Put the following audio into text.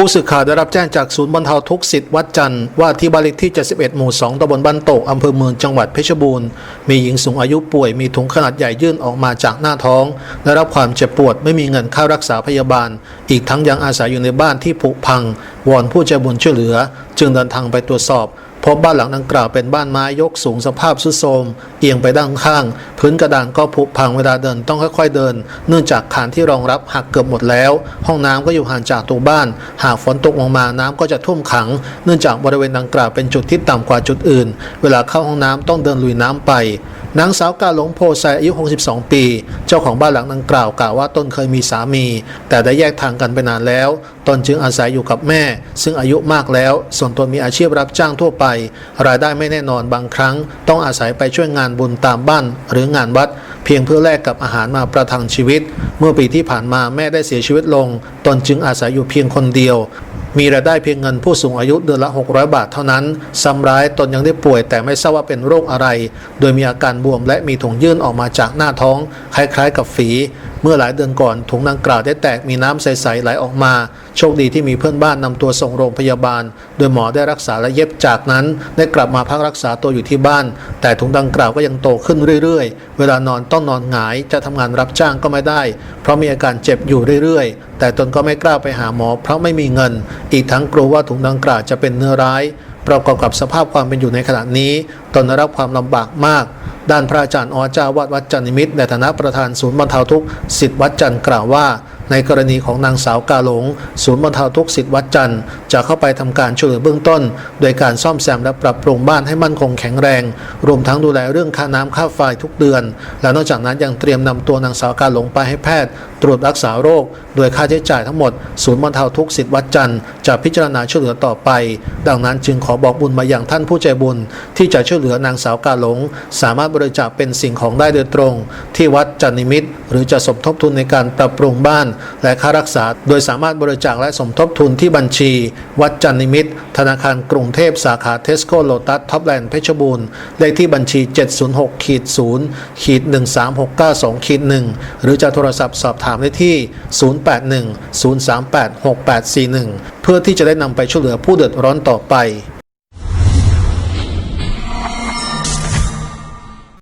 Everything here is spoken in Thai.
ผู้สื่อข่าวได้รับแจ้งจากศูนย์บรรเทาทุกข์สิทธิ์วัดจันทร์ว่าที่บ้านเลขที่ 71 หมู่ 2ตำบลบ้านโตกอำเภอเมืองจังหวัดเพชรบูรณ์ มีหญิงสูงอายุป่วยมีถุงขนาดใหญ่ยื่นออกมาจากหน้าท้อง ได้รับความเจ็บปวดไม่มีเงินค่ารักษาพยาบาล อีกทั้งยังอาศัยอยู่ในบ้านที่ผุพัง วอนผู้ใจบุญช่วยเหลือ จึงเดินทางไปตรวจสอบพบบ้านหลังดังกล่าวเป็นบ้านไม้ยกสูงสภาพทรุดโทรมเอียงไปด้านข้าง พื้นกระดานก็ผุพังเวลาเดินต้องค่อยๆเดิน เนื่องจากขานที่รองรับหักเกือบหมดแล้ว ห้องน้ำก็อยู่ห่างจากตัวบ้าน หากฝนตกลงมาน้ำก็จะท่วมขัง เนื่องจากบริเวณดังกล่าวเป็นจุดที่ต่ำกว่าจุดอื่น เวลาเข้าห้องน้ำต้องเดินลุยน้ำไปนางสาวกาหลงโพไซอายุ 62 ปี เจ้าของบ้านหลังดังกล่าวกล่าวว่าตนเคยมีสามี แต่ได้แยกทางกันไปนานแล้ว ตนจึงอาศัยอยู่กับแม่ ซึ่งอายุมากแล้ว ส่วนตนมีอาชีพรับจ้างทั่วไปรายได้ไม่แน่นอนบางครั้ง ต้องอาศัยไปช่วยงานบุญตามบ้าน หรืองานวัด เพียงเพื่อแลกกับอาหารมาประทังชีวิต เมื่อปีที่ผ่านมาแม่ได้เสียชีวิตลง ตนจึงอาศัยอยู่เพียงคนเดียว มีรายได้เพียงเงินผู้สูงอายุเดือนละ 600 บาทเท่านั้นซ้ำร้ายตนยังได้ป่วยแต่ไม่ทราบว่าเป็นโรคอะไร โดยมีอาการบวมและมีถุงยื่นออกมาจากหน้าท้อง คล้ายๆกับฝี เมื่อหลายเดือนก่อนถุงดังกล่าวได้แตกมีน้ำใสๆไหลออกมา โชคดีที่มีเพื่อนบ้านนำตัวส่งโรงพยาบาล โดยหมอได้รักษาและเย็บจากนั้น ได้กลับมาพักรักษาตัวอยู่ที่บ้าน แต่ถุงดังกล่าวก็ยังโตขึ้นเรื่อยๆ เวลานอนต้องนอนหงายจะทำงานรับจ้างก็ไม่ได้ เพราะมีอาการเจ็บอยู่เรื่อยๆ แต่ตนก็ไม่กล้าไปหาหมอเพราะไม่มีเงิน อีกทั้งกลัวว่าถุงดังกล่าวจะเป็นเนื้อร้าย ประกอบกับสภาพความเป็นอยู่ในขณะนี้ ตนรับความลำบากมาก ด้านพระอาจารย์อเจ้าวัดวัดจันนิมิตในฐานะประธานศูนย์บรรเทาทุกข์สิทธิวัดจันทร์กล่าวว่า ในกรณีของนางสาวกาหลง ศูนย์บรรเทาทุกข์สิทธิวัดจันทร์จะเข้าไปทำการช่วยเหลือเบื้องต้น โดยการซ่อมแซมและปรับปรุงบ้านให้มั่นคงแข็งแรง รวมทั้งดูแลเรื่องค่าน้ำค่าไฟทุกเดือน และนอกจากนั้นยังเตรียมนำตัวนางสาวกาหลงไปให้แพทย์ตรวจรักษาโรค โดยค่าใช้จ่ายทั้งหมด ศูนย์บรรเทาทุกข์สิทธิวัดจันทร์จะพิจารณาช่วยเหลือต่อไป ดังนั้นจึงขอบอกบุญมาอย่างท่านผู้ใจบุญ ที่จะช่วยเหลือนางสาวกาหลง สามารถบริจาคเป็นสิ่งของได้โดยตรง ที่วัดจันนิมิตรหรือจะสมทบทุนในการปรับปรุงบ้าน และค่ารักษา โดยสามารถบริจาคและสมทบทุนที่บัญชี วัดจันนิมิตรธนาคารกรุงเทพสาขาเทสโก้โลตัสท็อปแลนด์เพชรบูรณ์เลขที่บัญชี 706ขีด0ขีด13692ขีด1หรือจะโทรศัพท์สอบถามามได้ที่ 081 038 6841 เพื่อที่จะได้นำไปช่วยเหลือผู้เดือดร้อนต่อไป